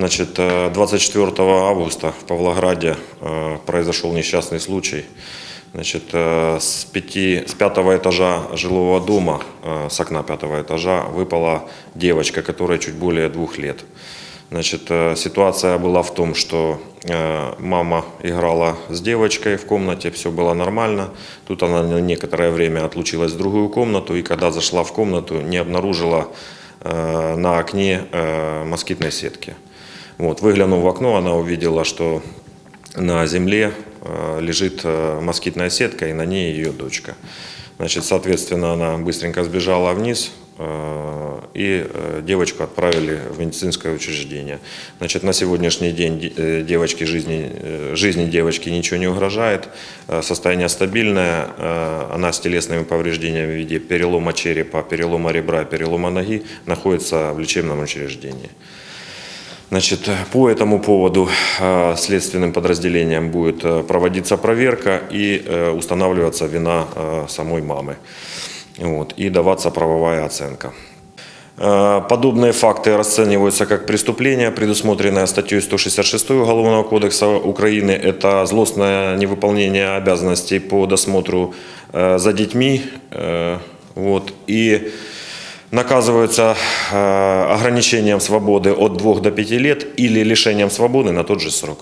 Значит, э, 24 августа в Павлограде э, произошел несчастный случай. Значит, э, с, пяти, с пятого этажа жилого дома, э, с окна пятого этажа, выпала девочка, которой чуть более двух лет. Значит, э, ситуация была в том, что э, мама играла с девочкой в комнате, все было нормально. Тут она на некоторое время отлучилась в другую комнату, и когда зашла в комнату, не обнаружила э, на окне э, москитной сетки. Вот, выглянув в окно, она увидела, что на земле э, лежит э, москитная сетка, и на ней ее дочка. Значит, соответственно, она быстренько сбежала вниз, э, и девочку отправили в медицинское учреждение. Значит, на сегодняшний день де- девочке жизни, жизни девочки ничего не угрожает, состояние стабильное, она с телесными повреждениями в виде перелома черепа, перелома ребра, перелома ноги находится в лечебном учреждении. Значит, по этому поводу э, следственным подразделением будет э, проводиться проверка и э, устанавливаться вина самой мамы. Вот, и даваться правовая оценка. Подобные факты расцениваются как преступление, предусмотренное статьей 166 Уголовного кодекса Украины. Это злостное невыполнение обязанностей по досмотру за детьми. Вот, и наказываются э, ограничением свободы от 2 до 5 лет или лишением свободы на тот же срок.